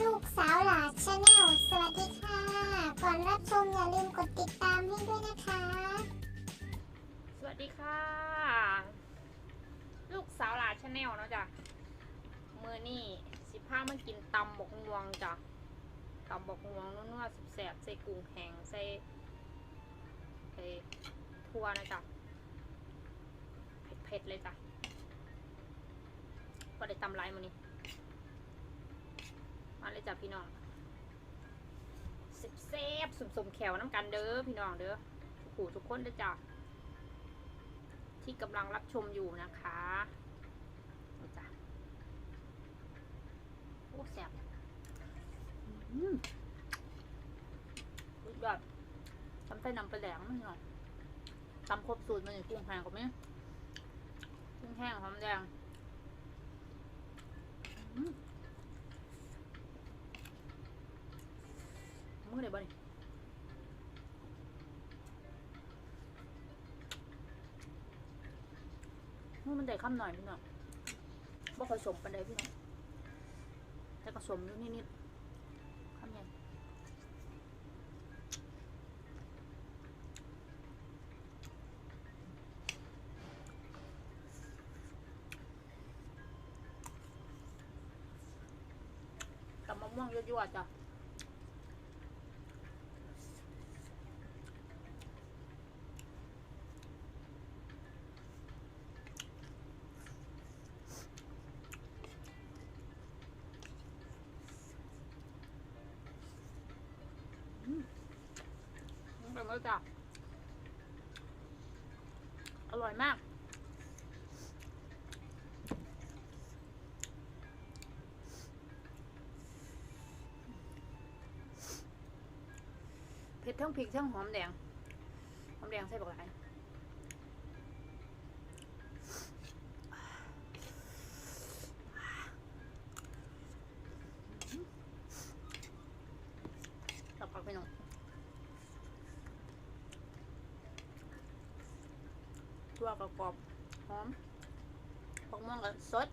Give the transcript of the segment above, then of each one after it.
ลูกสาวหลาชาแนลสวัสดีค่ะ ก่อนรับชมอย่าลืมกดติดตามให้ด้วยนะคะ สวัสดีค่ะ ลูกสาวหลาชาแนลเนาะจ้ะมือนี่สิพามากินตำบกงวงจ้ะตำบกงวงนัวๆแสบใส่กุ้งแห้งใส่ใส่ทั่วนะจ้ะเผ็ดๆเลยจ้ะก็ได้ตำไรมือนี้ มาเลยจ้ะพี่น้องแซ่บๆสุ่มแขวน้ำกันเด้อพี่น้องเด้อทุกผู้ทุกคนเด้อจ้ะที่กำลังรับชมอยู่นะคะจ้ะโอ้แซ่บอืมยอดทำใส่น้ำปลาแดงมันเนาะตำครบสูตรมันอยู่กุ้งแห้งกับไหมกุ้งแห้งหอมแดงอื มมือไหนบ้านี่มือมันได้คำหน่อยพี่น้องบ่ค่อยสมปานใดพี่น้องแต่ก็สมอยู่นิดๆคำใหญ่กับมะม่วงยั่วๆจ้ะ แบบนี้จ้ะอร่อยมาก เผ็ดทั้งพริกทั้งหอมแดง หอมแดงใส่บักหลายตับผักไปหน่อย ทั่วกรอบหอมผักม่วงกับสด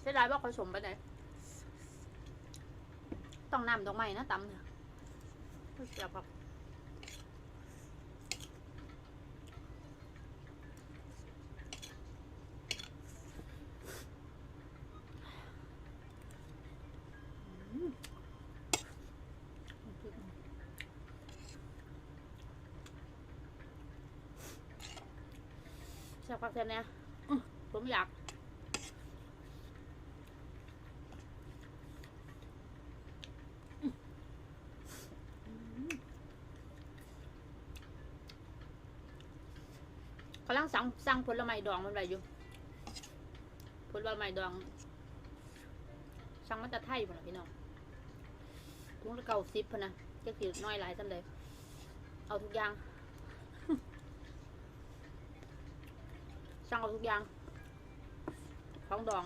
เสียดายว่าผสมไปไหนต้องน้ำดอกไม้นะตำเนี่ยเฮ้ยเสียบกับอืมเสียบครับเสียบเนี่ยอื้อผมอยากกำลังสั่งสั่งผลไม้ดองมันไว้อยู่ผลไม้ดองสั่งมาจากไทยพุ่นน่ะพี่น้องถุงละเก้าสิบพุ่นนะจะสิน้อยหลายจำเลยเอาทุกอย่าง สั่งเอาทุกอย่าง ของดอง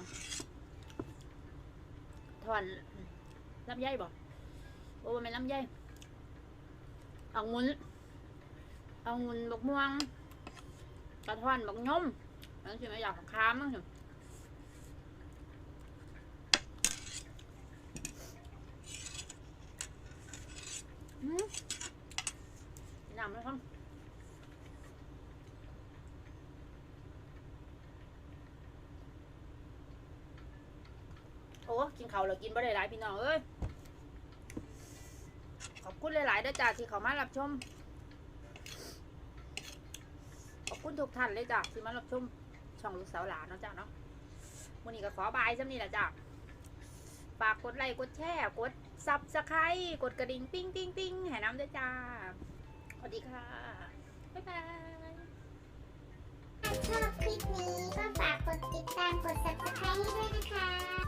ถอนลำไยบ่โอ้มันเป็นลำไยเอางุนเอางุนบกม่วงกระท่อนบกยมนั่นใช่ไหมอยากค้ามั้งสิอืมน้ำเลยครับ กินเขาวแล้วกินบ่ได้หลายพี่น้องเอ้ยขอบคุณหลายๆด้วยจ้าที่เขามารับชม ขอบคุณทุกท่านเลยจ้ะที่มารับชมช่องลูกสาวหลานเนาะจ้ะเนาะวันนี้ก็ขอบายซ้ำนี่แหละจ้ะฝากกดไลค์กดแชร์กดซับสไครต์กดกระดิ่งติ้งติ้งติ้งให้น้ำด้วยจ้าสวัสดีค่ะ บ๊ายบายถ้าชอบคลิปนี้ก็ฝากกดติดตามกด subscribe ให้ด้วยนะคะ